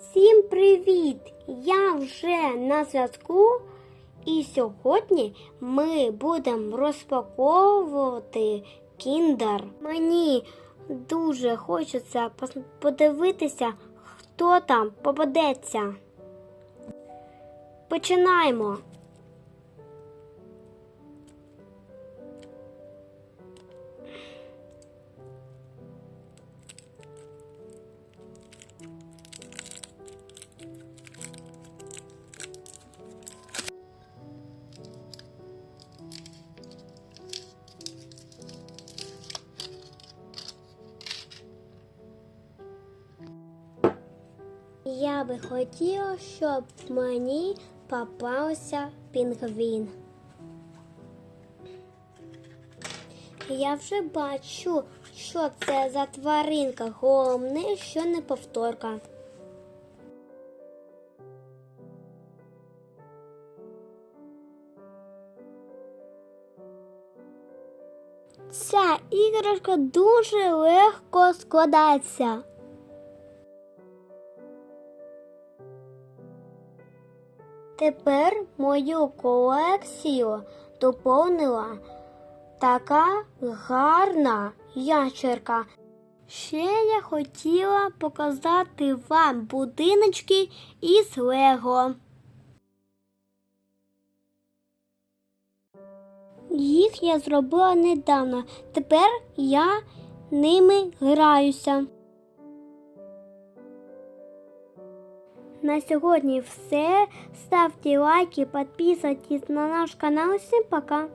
Всім привіт! Я вже на зв'язку, і сьогодні ми будемо розпаковувати кіндер. Мені дуже хочеться подивитися, хто там попадеться. Починаємо. Я би хотіла, щоб мені попався пінгвін. Я вже бачу, що це за тваринка. Головне, що не повторка. Ця іграшка дуже легко складається. Тепер мою колекцію доповнила така гарна ящерка. Ще я хотіла показати вам будиночки із Лего. Їх я зробила недавно. Тепер я ними граюся. На сьогодні все. Ставте лайки, підписуйтесь на наш канал. Всім пока!